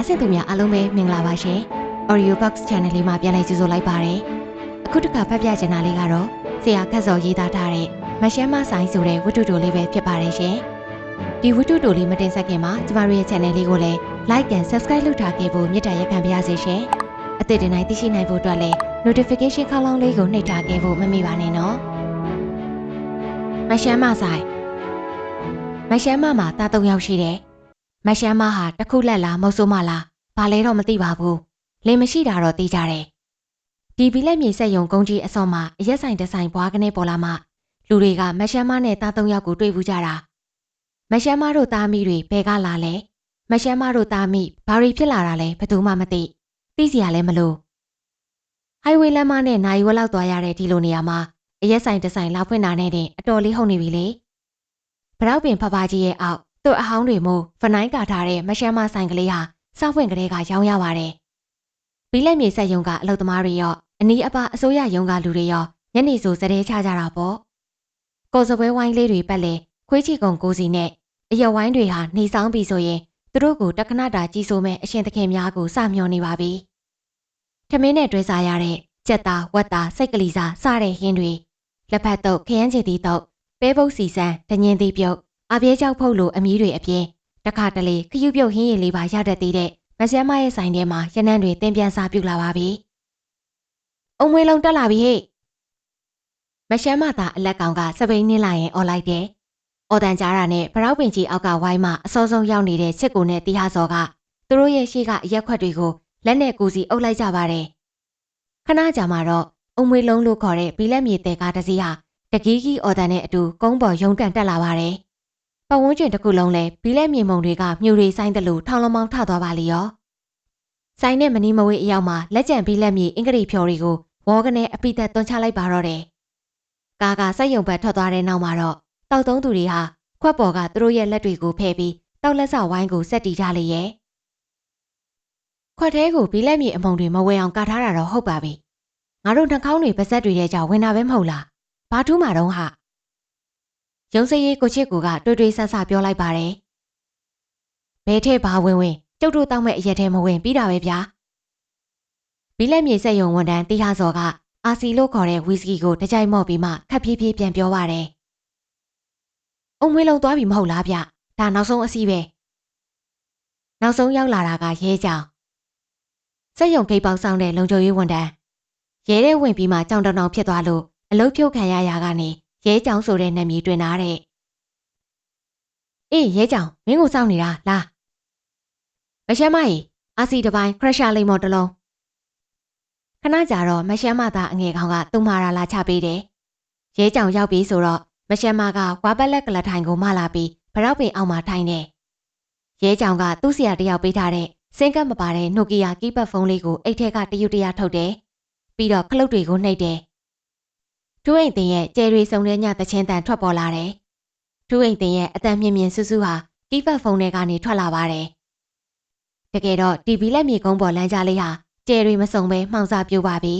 နားဆင်သူများအားလုံးပဲမင်္ဂလာပါရှင်။ Audio Box Channel လေးမှာပြန်လည်ကြိုဆိုလိုက်ပါရစေ။အခုတစ်ခါဖတ်ပြချင်တာလေးကတော့ဆရာခက်စော်ရေးသားထားတဲ့မရှမ်းမဆိုင်ဆိုတဲ့ဝတ္ထုတိုလေးပဲဖြစ်ပါတယ်ရှင်။ဒီဝတ္ထုတိုလေးမတင်ဆက်ခင်မှာကျမတို့ရဲ့ channel လေးကိုလည်း like and subscribe လုပ်ထားခဲ့ဖို့မြတ်တာရက်ခံပါရစေရှင်။အသစ်တင်တိုင်းသိရှိနိုင်ဖို့အတွက်လည်း notification ခေါင်းလောင်းလေးကိုနှိပ်ထားခဲ့ဖို့မမေ့ပါနဲ့နော်။မရှမ်းမဆိုင်မရှမ်းမမှာတားသုံးယောက်ရှိတယ်။ မရှမ်းမဟာတစ်ခုလက်လားမဟုတ်ဆိုးမလားဘာလဲတော့မသိပါဘူးလင်းမရှိတာတော့သိကြတယ်ဒီဘီလက်မြေဆက်ယုံကုန်းကြီးအစောမှာအရက်ဆိုင်တစ်ဆိုင်ဘွားကနေပေါ်လာမှလူတွေကမရှမ်းမနဲ့သားသုံးယောက်ကိုတွေ့ဘူးကြတာမရှမ်းမတို့သားမိတွေဘယ်ကလာလဲမရှမ်းမတို့သားမိဘာတွေဖြစ်လာတာလဲဘယ်သူမှမသိသိစရာလည်းမလိုဟိုင်ဝေးလမ်းမနဲ့နိုင်ဝက်လောက်သွားရတဲ့ဒီလိုနေရာမှာအရက်ဆိုင်တစ်ဆိုင်လောက်ဖွင့်တာနဲ့တင်အတော်လေးဟုတ်နေပြီလေဗရောက်ပင်ဖဖကြီးရဲ့အောက် သူ့အဟောင်းတွေမို့ဖနိုင်းကာထားတဲ့မရှမ်းမဆိုင်ကလေးဟာစောက်ဖွင့်ကလေးကရောင်းရပါတယ်။ဘီလက်မြေဆက်ယုံကအလုသမားတွေရောအနီးအပါအစိုးရယုံကလူတွေရောညနေဆိုစတဲ့ချကြတာပေါ့။ကော်စပွဲဝိုင်းလေးတွေပတ်လေခွေးချီကုံကိုစီနဲ့အရက်ဝိုင်းတွေဟာနေဆောင်ပြီဆိုရင်သူတို့ကိုတက္ကနာတာကြီးဆိုမဲ့အရှင်သခင်များကိုစမျောနေပါပြီ။ထမင်းနဲ့တွဲစားရတဲ့ကြက်သားဝက်သားစိတ်ကလေးစားစတဲ့ဟင်းတွေလက်ဖက်တုပ်ခရမ်းချီတီတုပ်ပဲပုတ်စီစံဒညင်တီပြုတ် အပြဲကြောက်ဖုတ်လိုအမီးတွေအပြင်တခါတလေခရုပြုတ်ဟင်းရည်လေးပါရတတ်သေးတဲ့မဆမ်းမရဲ့ဆိုင်ထဲမှာရနန်းတွေတင်ပြန်စားပြုတ်လာပါပြီ။အုံမွေးလုံးတက်လာပြီဟဲ့။မရှမ်းမသာအလက်ကောင်ကစပိန်နှင်းလာရင်អော်လိုက်တယ်။အော်တန်ကြားတာနဲ့ဗရောက်ပင်ကြီးအောက်ကဝိုင်းမှာအစောဆုံးရောက်နေတဲ့ချစ်ကိုနဲ့တီဟာစော်ကသူတို့ရဲ့ရှေ့ကအရက်ခွက်တွေကိုလက်နဲ့ကိုစီအုပ်လိုက်ကြပါတယ်။ခဏကြာမှတော့အုံမွေးလုံးလို့ခေါ်တဲ့ဘီလက်မြေတဲကားတစ်စီးဟာတကီးကြီးအော်တန်နဲ့အတူကုန်းပေါ်ရုံကန်တက်လာပါတယ်။ ပတ်ဝန်းကျင်တစ်ခုလုံးလဲဘီလက်မြေမုံတွေကမြူတွေဆိုင်တယ်လို့ထောင်လုံးမောင်းထသွားပါလေရော။ဆိုင်နဲ့မနီမဝေးအရောက်မှာလက်ကျန်ဘီလက်မြေအင်္ဂရိဖြော်တွေကိုဝေါ်ကနေအပိသက်တွန်းချလိုက်ပါတော့တယ်။ကာကစက်ယုံဘက်ထွက်သွားတဲ့နောက်မှာတော့တောက်သုံးသူတွေဟာခွက်ပေါ်ကသူတို့ရဲ့လက်တွေကိုဖယ်ပြီးတောက်လက်စဝိုင်းကိုဆက်တီကြလေရဲ့။ခွက်သေးကိုဘီလက်မြေအမုံတွေမဝဲအောင်ကာထားတာတော့ဟုတ်ပါပြီ။ငါတို့နှာခေါင်းတွေပါဇက်တွေထဲကြောင့်ဝင်တာပဲမဟုတ်လား။ဘာထူးမှာတော့ဟာ။ ရုံစရေးကိုချစ်ကူကတွေ့တွေ့ဆဆပြောလိုက်ပါတယ်။ဘဲထဲဘာဝင်ဝင်ကျုပ်တို့တောက်မဲ့အရက်ထဲမဝင်ပြီးတာပဲဗျာ။ဘီလက်မြေဆက်ယုံဝန်တန်းတီဟာစော်ကအာစီလို့ခေါ်တဲ့ဝီစကီကိုတကြိုက်မော့ပြီးမှခက်ဖြည်းဖြည်းပြန်ပြောပါတယ်။အုံမွေးလုံးသွားပြီမဟုတ်လားဗျ။ဒါနောက်ဆုံးအစီးပဲ။နောက်ဆုံးရောက်လာတာကရဲကြောင်။စက်ယုံဂိတ်ပေါက်ဆောင်တဲ့လုံခြုံရေးဝန်တန်းရဲတဲ့ဝင်ပြီးမှကြောင်တောင်တောင်ဖြစ်သွားလို့အလုတ်ဖြုတ်ခံရရာကနေ ရဲကြောင်ဆိုတဲ့နာမည်တွင်လာတဲ့အေးရဲကြောင်မင်းကိုစောင့်နေတာလားမရှမ်းမကြီးအာစီတပိုင်းခရရှာလိမ္မော်တလုံးခဏကြာတော့မရှမ်းမသားအငယ်ကောင်ကသူ့မာရာလာချပေးတယ်ရဲကြောင်ရောက်ပြီဆိုတော့မရှမ်းမကဝါပက်လက်ကလထိုင်ကိုမလာပြီးဗရောက်ပင်အောက်မှာထိုင်တယ်ရဲကြောင်ကသူ့ဆရာတယောက်ပေးထားတဲ့စင်ကတ်မပါတဲ့နိုကီယာကီးပတ်ဖုန်းလေးကိုအိတ်ထဲကတယူတရာထုတ်တယ်ပြီးတော့ခလုတ်တွေကိုနှိပ်တယ် ထူးအိမ်တင်ရဲ့ကျယ်ရီစုံတဲ့ညတချင်းတန်ထွက်ပေါ်လာတယ်။ထူးအိမ်တင်ရဲ့အတန်မြင့်မြင့်ဆူဆူဟာကီးဖတ်ဖုန်းထဲကနေထွက်လာပါတယ်။တကယ်တော့တီဗီလက်မြေကုန်းပေါ်လမ်းကြားလေးဟာကျယ်ရီမစုံပဲမှောင်စာပြိုပါပြီ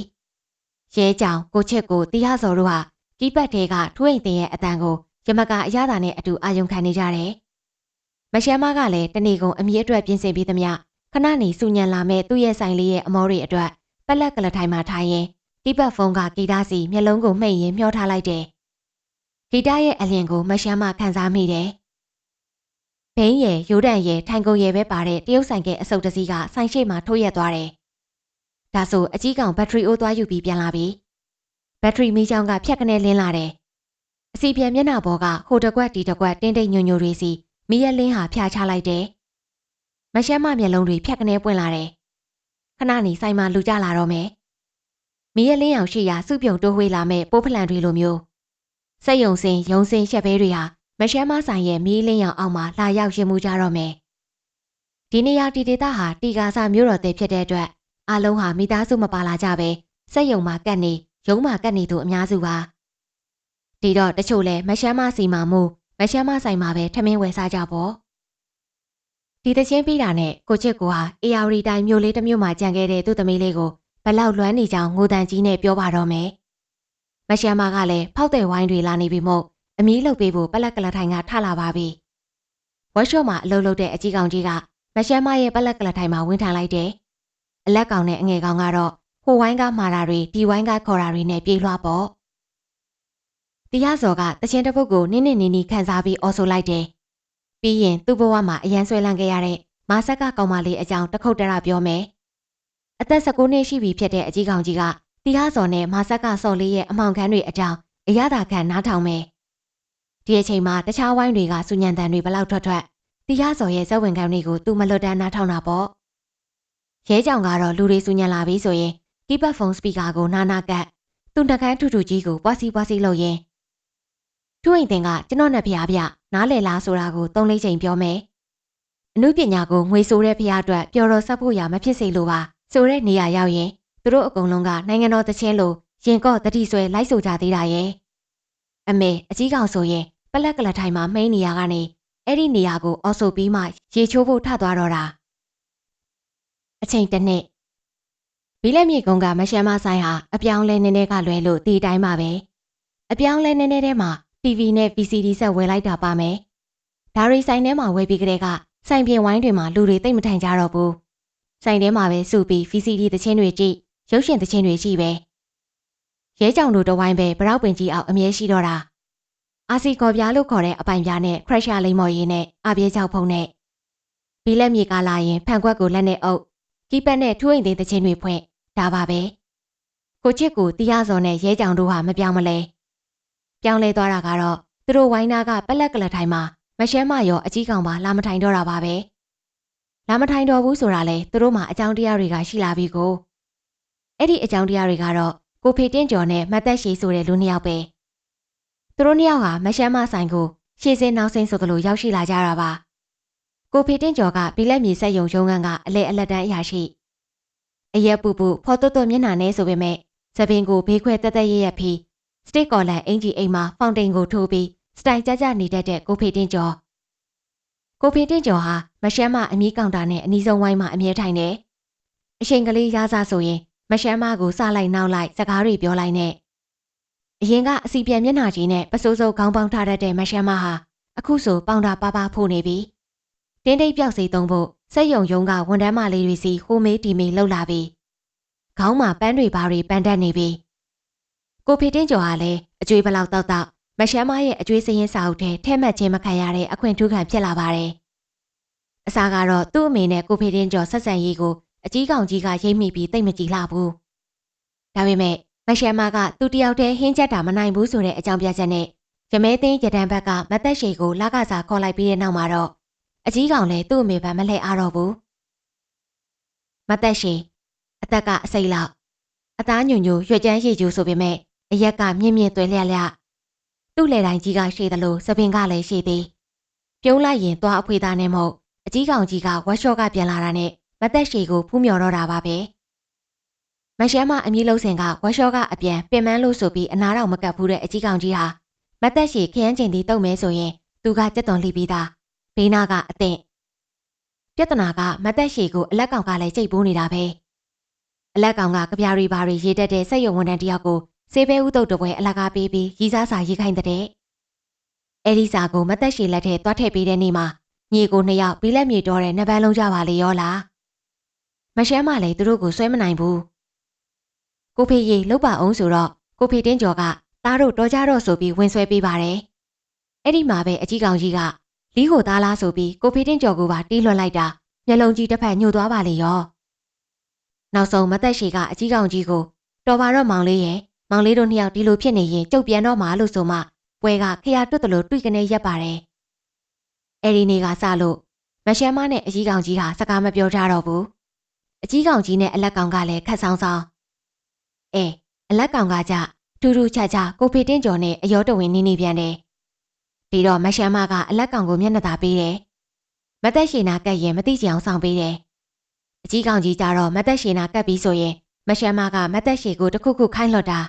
။ရဲကြောင်ကိုချစ်ကိုတီးဟစော်တို့ဟာကီးပတ်ထဲကထူးအိမ်တင်ရဲ့အတန်ကိုရမကအရသာနဲ့အတူအာယုံခံနေကြတယ်။မရှမ်းမကလည်းတနေကုန်အမီးအတွက်ပြင်ဆင်ပြီးသမျှခဏနေစူညံလာမဲ့သူ့ရဲ့ဆိုင်လေးရဲ့အမောတွေအတွက်ပက်လက်ကလထိုင်မှာထိုင်ရင် တီးပတ်ဖုန်းကဂီတာစီမျက်လုံးကိုမှိတ်ရင်မျောထားလိုက်တယ်။ဂီတာရဲ့အလင်ကိုမရှမ်းမခံစားမိတယ်။ဘိန်းရယ်ရိုးတန်ရယ်ထိုင်ကုန်ရယ်ပဲပါတဲ့တရုတ်ဆိုင်ကအစုပ်တစည်းကဆိုင်ရှိမှထိုးရက်သွားတယ်။ဒါဆိုအကြီးကောင်ဘက်ထရီအိုးသွားယူပြီးပြန်လာပြီ။ဘက်ထရီမီးချောင်းကဖြတ်ကနေလင်းလာတယ်။အစီပြန်မျက်နှာပေါ်ကဟိုတကွက်ဒီတကွက်တင်းတိတ်ညွညွတွေစီမီးရလင်းဟာဖျားချလိုက်တယ်။မရှမ်းမမျက်လုံးတွေဖြတ်ကနေပွင့်လာတယ်။ခဏနေဆိုင်မှာလူကြလာတော့မယ်။ မီးရလင်းအောင်ရှိရာစုပြုံတိုးဝှေးလာမဲ့ပိုးဖလန်တွေလိုမျိုးစက်ယုံစင်ရုံစင်ရှက်ဘဲတွေဟာမရှမ်းမဆိုင်ရဲ့မီးလင်းရောင်အောက်မှာလာရောက်ရင်မှုကြတော့မယ်။ဒီနေရာဒီဒေသဟာတီကာစာမျိုးတော်တဲ့ဖြစ်တဲ့အတွက်အလုံးဟာမိသားစုမပါလာကြပဲစက်ယုံမှာကတ်နေရုံးမှာကတ်နေသူအများစုပါ။ဒီတော့တချို့လဲမရှမ်းမစီမှာမို့မရှမ်းမဆိုင်မှာပဲထမင်းဝယ်စားကြပေါ့။ဒီတချင်းပြီးတာနဲ့ကိုချစ်ကိုဟာအေယာရီတိုင်းမျိုးလေးတစ်မျိုးမှာကြံခဲ့တဲ့သူ့သမီးလေးကိုဘ လောက်လွမ်းနေကြောင်ငိုတန်ကြီးနဲ့ပြောပါတော့မယ်။မရှမ်းမကလည်းဖောက်တဲ့ဝိုင်းတွေလာနေပြီမို့အမီးလုတ်ပေးဖို့ပလက်ကလထိုင်ကထလာပါပြီ။ဝက်ရှော့မှာအလုပ်လုပ်တဲ့အကြီးကောင်ကြီးကမရှမ်းမရဲ့ပလက်ကလထိုင်မှာဝင်ထိုင်လိုက်တယ်။အလက်ကောင်နဲ့အငယ်ကောင်ကတော့ဟိုဝိုင်းကမာတာတွေဒီဝိုင်းကခေါ်တာတွေနဲ့ပြေးလွှားပေါ့။တရားစော်ကတချင်းတစ်ပုတ်ကိုနင်းနင်းနီးနီးခန်းစားပြီးအော်ဆိုလိုက်တယ်။ပြီးရင်သူ့ဘဝမှာအရန်ဆွဲလန်းခဲ့ရတဲ့မာဆက်ကကောင်မလေးအကြောင်းတစ်ခုတ်တရပြောမယ်။ အသက်19နှစ်ရှိပြီဖြစ်တဲ့အကြီးကောင်ကြီးကတရားစော်နဲ့မာဆက်ကစော်လေးရဲ့အမောင်ခန်းတွေအကြောင်းအရသာခံနားထောင်မယ်။ဒီအချိန်မှာတခြားဝိုင်းတွေကစူညံတန်တွေဘလောက်ထွက်ထွက်တရားစော်ရဲ့ဇက်ဝင်ခံတွေကိုသူမလွတ်တမ်းနားထောင်တာပေါ့။ရဲကြောင်ကတော့လူတွေစူညံလာပြီဆိုရင်ကီးပတ်ဖုန်းစပီကာကိုနာနာကတ်သူတကန်းထူထူကြီးကိုပွားစီပွားစီလုပ်ရင်ထူအိမ်တင်ကကျွန်တော်နဲ့ဖျားပြနားလည်လားဆိုတာကိုသုံးလေးချိန်ပြောမယ်။အမှုပညာကိုငွေဆိုတဲ့ဖျားအတွက်ပျော်တော်ဆက်ဖို့ရမဖြစ်စေလိုပါ ဆိုတဲ့နေရာရောက်ရင်သူတို့အကုန်လုံးကနိုင်ငံတော်တချင်းလိုရင်ကော့တတိဆွဲလိုက်ဆိုကြသေးတာရဲ့အမေအကြီးကောင်ဆိုရင်ပလက်ကလထိုင်မှာမိန်းနေရကနေအဲ့ဒီနေရာကိုအော်ဆိုပြီးမှရေချိုးဖို့ထသွားတော့တာအချိန်တစ်နှစ်ဘီလက်မြေကုန်းကမရှမ်းမဆိုင်ဟာအပြောင်းလဲနည်းနည်းကလွဲလို့ဒီတိုင်းပါပဲအပြောင်းလဲနည်းနည်းထဲမှာ TV နဲ့ VCD ဆက်ဝယ်လိုက်တာပါမယ်ဒါရီဆိုင်ထဲမှာဝယ်ပြီးကလေးကဆိုင်ပြင်ဝိုင်းတွေမှာလူတွေတိတ်မထိုင်ကြတော့ဘူး ဆိုင်ထဲမှာပဲစုပြီး VCD သချင်းတွေကြည့်ရုပ်ရှင်သချင်းတွေကြည့်ပဲရဲကြောင်တို့တဝိုင်းပဲဗရောက်ပင်ကြီးအောင်အမြဲရှိတော့တာအာစီကော်ပြားလို့ခေါ်တဲ့အပိုင်ပြားနဲ့ခရက်ရှာလိမ့်မော်ရည်နဲ့အပြဲချောက်ဖုံးနဲ့ဘီလက်မြေကလာရင်ဖန်ခွက်ကိုလက်နဲ့အုပ်ကီးပတ်နဲ့ထူးအိမ်သေးသချင်းတွေဖွင့်ဒါပါပဲကိုချစ်ကိုတရားစော်နဲ့ရဲကြောင်တို့ဟာမပြောင်းမလဲပြောင်းလဲသွားတာကတော့သူတို့ဝိုင်းနာကပလက်ကလထိုင်မှာမရှမ်းမရောအကြီးကောင်ပါလာမထိုင်တော့တာပါပဲ လာမထိုင်တော့ဘူးဆိုတာလေသူတို့မှအကြောင်းတရားတွေကရှိလာပြီကိုအဲ့ဒီအကြောင်းတရားတွေကတော့ကိုဖေတင်းကျော်နဲ့မတ်သက်ရှိဆိုတဲ့လူနှစ်ယောက်ပဲသူတို့နှစ်ယောက်ဟာမရှမ်းမဆိုင်ကိုရှေ့စင်းနောက်ဆင်းဆိုသလိုရောက်ရှိလာကြတာပါကိုဖေတင်းကျော်ကဘီလက်မြေဆက်ယုံရုံးခန်းကအလဲအလက်တန်းအရာရှိအရက်ပူပူဖော်တွတ်တွတ်မျက်နှာနဲ့ဆိုပေမဲ့သပင်ကိုဘေးခွဲတက်တက်ရရဖီစတစ်ကော်လန်အင်ဂျီအိမ်မှာဖောင်တိန်ကိုထိုးပြီးစတိုင်ကြကြနေတတ်တဲ့ကိုဖေတင်းကျော် ကိုဖေတင်းကျော်ဟာမရှမ်းမအမီးကောင်တာနဲ့အနီးဆုံးဝိုင်းမှာအမြဲထိုင်နေအချိန်ကလေးရစားဆိုရင်မရှမ်းမကိုစလိုက်နောက်လိုက်စကားတွေပြောလိုက်နဲ့အရင်ကအစီပြန်မျက်နှာကြီးနဲ့ပစိုးစိုးခေါင်းပေါင်းထားတတ်တဲ့မရှမ်းမဟာအခုဆိုပေါင်တာပါပါဖို့နေပြီတင်းတိတ်ပြောက်စီသုံးဖို့စက်ယုံယုံကဝန်တန်းမလေးတွေစီဟိုမေးတီမေးလှုပ်လာပြီခေါင်းမှာပန်းတွေပါတွေပန်းတက်နေပြီကိုဖေတင်းကျော်ဟာလည်းအကျွေးဘလောက်တောက်တောက် မရှမ်းမရဲ့အကျွေးစရင်စာအုပ်ထဲထဲမှတ်ခြင်းမခံရတဲ့အခွင့်ထူးခံဖြစ်လာပါတယ်အစားကတော့သူ့အမေနဲ့ကိုဖေတင်းကျော်ဆက်ဆံရေးကိုအကြီးကောင်ကြီးကရိပ်မိပြီးတိတ်မကြည်လှဘူးဒါပေမဲ့မရှမ်းမကသူ့တယောက်တည်းဟင်းချက်တာမနိုင်ဘူးဆိုတဲ့အကြောင်းပြချက်နဲ့ရမဲသိန်းရတန်ဘက်ကမသက်ရှိကိုလကစားခေါ်လိုက်ပြီးတဲ့နောက်မှာတော့အကြီးကောင်လည်းသူ့အမေဗန်မလှည့်အားတော့ဘူးမသက်ရှိအသက်ကအစိမ့်လောက်အသားညွညွရွက်ကြမ်းရည်ကျူဆိုပေမဲ့အရက်ကမြင့်မြင့်သွဲလျက်လျက် သူ့လေတိုင်းကြီးကရှိသလိုသပင်ကလည်းရှိသည်ပြုံးလိုက်ရင်သွားအဖွေသားနဲ့မဟုတ်အကြီးကောင်ကြီးကဝက်ရှော့ကပြန်လာတာနဲ့မသက်ရှိကိုဖူးမြော်တော့တာပါပဲမရှမ်းမအမီးလုံးစင်ကဝက်ရှော့ကအပြန်ပင်မန်းလို့ဆိုပြီးအနာတော့မကပ်ဘူးတဲ့အကြီးကောင်ကြီးဟာမသက်ရှိခရမ်းကျင်တီတုံမဲဆိုရင်သူကကြက်သွန်လိပြီးသားဘေးနာကအသင့်ပြဿနာကမသက်ရှိကိုအလက်ကောင်ကလည်းကြိတ်ပိုးနေတာပဲအလက်ကောင်ကကြပြားရီဘာရီရေးတတ်တဲ့စက်ရုံဝန်ထမ်းတယောက်ကို စေဘဲဥတုတ်တပွဲအလကားပေးပြီးရီစားစာရေးခိုင်းတဲ့အဲ့ဒီစာကိုမသက်ရှိလက်ထဲသွားထည့်ပေးတဲ့နေ့မှာညီကိုနှစ်ယောက်ပြီးလက်မြေတော်တဲ့နှစ်ပန်းလုံးကြပါလေရောလားမရှမ်းမလည်းသူတို့ကိုဆွဲမနိုင်ဘူးကိုဖေရီလှုပ်ပါအောင်ဆိုတော့ကိုဖေတင်းကျော်ကသားတို့တော်ကြတော့ဆိုပြီးဝင်ဆွဲပေးပါတယ်အဲ့ဒီမှာပဲအကြီးကောင်ကြီးကလီးကိုသားလားဆိုပြီးကိုဖေတင်းကျော်ကိုပါတီးလွှတ်လိုက်တာမျက်လုံးကြီးတစ်ဖက်ညှို့သွားပါလေရောနောက်ဆုံးမသက်ရှိကအကြီးကောင်ကြီးကိုတော်ပါတော့မောင်လေးရဲ့ မောင်လေးတို့နှစ်ယောက်ဒီလိုဖြစ်နေရင်ကြုတ်ပြန်တော့မှာလို့ဆိုမှပွဲကခရတွတ်တလို့တွေ့ကနေရက်ပါတယ်အဲ့ဒီနေ့ကစလို့မရှမ်းမနဲ့အကြီးကောင်ကြီးဟာစကားမပြောကြတော့ဘူးအကြီးကောင်ကြီးနဲ့အလက်ကောင်ကလည်းခတ်ဆောင်ဆောင်အဲအလက်ကောင်ကကြထူးထူးခြားခြားကိုဖေတင်းကျော်နဲ့အယောတဝင်နေနေပြန်တယ်ပြီးတော့မရှမ်းမကအလက်ကောင်ကိုမျက်နှာသာပေးတယ်မသက်ရှင်နာကက်ရင်မသိချင်အောင်ဆောင်ပေးတယ်အကြီးကောင်ကြီးကြတော့မသက်ရှင်နာကက်ပြီးဆိုရင်မရှမ်းမကမသက်ရှိကိုတခုခုခိုင်းလွတ်တာ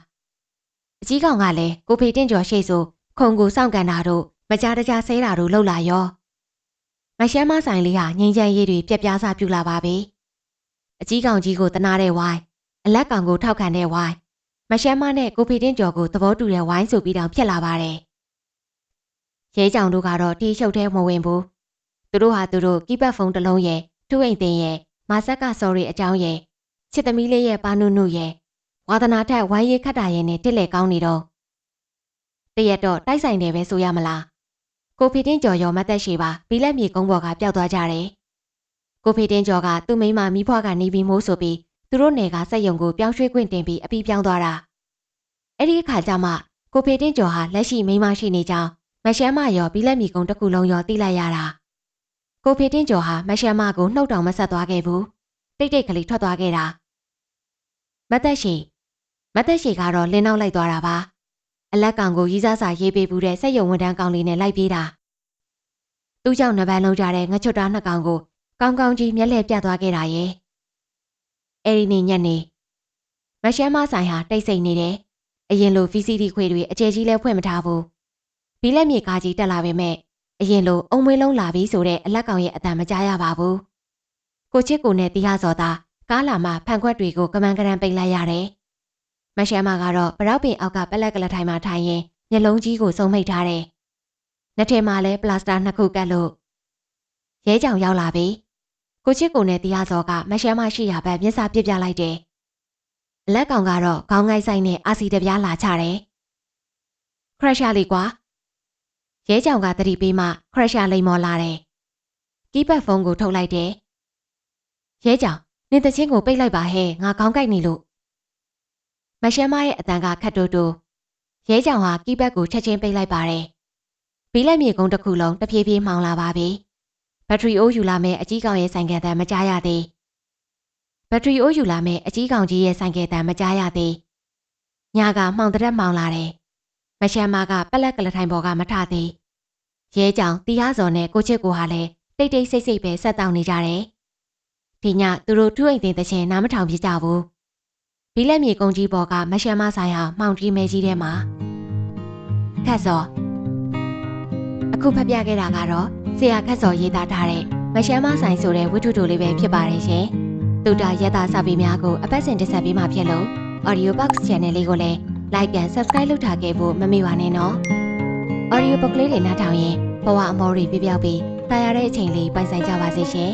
အကြီးကောင်ကလည်းကိုဖေတင်းကျော်ရှိဆိုခုံကိုစောင့်ကန်တာတို့မကြတကြဆဲတာတို့လှုပ်လာရောမရှမ်းမဆိုင်လေးဟာငိမ့်ချမ်းရည်တွေပြက်ပြားစားပြူလာပါပြီအကြီးကောင်ကြီးကိုတနာတဲ့ဝိုင်းအလက်ကောင်ကိုထောက်ခံတဲ့ဝိုင်းမရှမ်းမနဲ့ကိုဖေတင်းကျော်ကိုသဘောတူတဲ့ဝိုင်းဆိုပြီးတောင်ဖြစ်လာပါတယ်ရဲကြောင်တို့ကတော့တီးရှုပ်ထဲမဝင်ဘူးသူတို့ဟာသူတို့ကီးပတ်ဖုန်းတစ်လုံးရဲ့ထူးအိမ်တင်ရဲ့မာဆက်ကစော်ရီအကြောင်းရဲ့ချစ်သမီးလေးရဲ့ပါနုနုရဲ့ ဝါသနာထက်ဝိုင်းရေးခတ်တာရဲ့နဲ့တစ်လေကောင်းနေတော့တရက်တော့တိုက်ဆိုင်တယ်ပဲဆိုရမလားကိုဖီတင်းကျော်ရောမသက်ရှိပါဘီလက်မြေကုန်းပေါ်ကပျောက်သွားကြတယ်ကိုဖီတင်းကျော်ကသူ့မိန်းမမိဖွားကနေပြီးမိုးဆိုပြီးသူတို့နယ်ကစက်ယုံကိုပြောင်းရွှေ့ခွင့်တင်ပြီးအပြီးပြောင်းသွားတာအဲ့ဒီအခါကျမှကိုဖီတင်းကျော်ဟာလက်ရှိမိန်းမရှိနေကြောင်းမရှမ်းမရောဘီလက်မြေကုန်းတစ်ခုလုံးရောသိလိုက်ရတာကိုဖီတင်းကျော်ဟာမရှမ်းမကိုနှုတ်တောင်မဆက်သွားခဲ့ဘူးတိတ်တိတ်ကလေးထွက်သွားခဲ့တာမသက်ရှိ မသက်ရှိကတော့လင်းနောက်လိုက်သွားတာပါအလက်ကောင်ကိုရီးစားစာရေးပေးဘူးတဲ့စက်ယုံဝန်တန်းကောင်လေးနဲ့လိုက်ပြေးတာသူ့ကြောင့်နှပန်းလုံးကြတဲ့ငှက်ချွတ်သားနှစ်ကောင်ကိုကောင်းကောင်းကြီးမျက်လှည့်ပြသွားခဲ့တာရဲ့အဲ့ဒီနေ့ညနေမရှမ်းမဆိုင်ဟာတိတ်ဆိတ်နေတယ်အရင်လို VCD ခွေတွေအကျယ်ကြီးလဲဖွင့်မထားဘူးဘီလက်မြေကားကြီးတက်လာပေမဲ့အရင်လိုအုံမွေးလုံးလာပြီဆိုတဲ့အလက်ကောင်ရဲ့အတန်မကြားရပါဘူးကိုချစ်ကိုနဲ့တရားစော်သားကားလာမှဖန်ခွက်တွေကိုကမန်ကရန်ပိတ်လိုက်ရတယ် မရှမ်းမကတော့ပရောက်ပင်အောက်ကပလက်ကလထိုင်မှထိုင်ရင်မျက်လုံးကြီးကိုစုံမိတ်ထားတယ်နှစ်ထင်မှလည်းပလတ်စတာနှစ်ခုကတ်လို့ရဲကြောင်ရောက်လာပြီကိုချစ်ကိုနဲ့တရားစော်ကမရှမ်းမရှိရဘက်မျက်စာပြစ်ပြလိုက်တယ်အလက်ကောင်ကတော့ခေါင်းငိုက်ဆိုင်နဲ့အာစီတပြားလာချတယ်ခရက်ရှာလေးကွာရဲကြောင်ကတတိပေးမှခရက်ရှာလိမ်မော်လာတယ်ကီးပတ်ဖုန်းကိုထုတ်လိုက်တယ်ရဲကြောင်နင်တချင်းကိုပိတ်လိုက်ပါဟဲ့ငါခေါင်းကိုက်နေလို့ မရှမ်းမရဲ့အတန်ကခတ်တိုးတိုးရဲကြောင်ဟာကီးဘက်ကိုချက်ချင်းပိတ်လိုက်ပါတယ်ဘီလက်မြေကုန်းတစ်ခုလုံးတဖြည်းဖြည်းမှောင်လာပါပြီဘက်ထရီအိုးယူလာမဲ့အကြီးကောင်ရဲ့ဆိုင်ကယ်တန်မကြားရသေးဘက်ထရီအိုးယူလာမဲ့အကြီးကောင်ကြီးရဲ့ဆိုင်ကယ်တန်မကြားရသေးညာကမှောင်တဲ့မှောင်လာတယ်မရှမ်းမကပလက်ကလထိုင်ပေါ်ကမထသေးရဲကြောင်တရားစော်နဲ့ကိုချစ်ကိုဟာလည်းတိတ်တိတ်ဆိတ်ဆိတ်ပဲဆက်တောင်းနေကြတယ်ဒီညသူတို့ထူအိမ်တင်တဲ့ချင်းနားမထောင်ပြကြဘူး ဘီလက်မြေကုန်းကြီးပေါ်ကမရှမ်းမဆိုင်ဟာမှောင်ကြီးမဲကြီးထဲမှာခတ်စော်အခုဖတ်ပြခဲ့တာကတော့ဆရာခတ်စော်ရေးသားထားတဲ့မရှမ်းမဆိုင်ဆိုတဲ့ဝတ္ထုတိုလေးပဲဖြစ်ပါတယ်ရှင်တူတာရက်တာစာပေများကိုအပတ်စဉ်တင်ဆက်ပေးမှာဖြစ်လို့ Audio Box Channel လေးကိုလည်း Like and Subscribe လုပ်ထားခဲ့ဖို့မမေ့ပါနဲ့နော် Audio Book လေးတွေနားထောင်ရင်ဘဝအမောတွေပြပြောက်ပြီးတာယာတဲ့အချိန်လေးပိုင်ဆိုင်ကြပါစေရှင်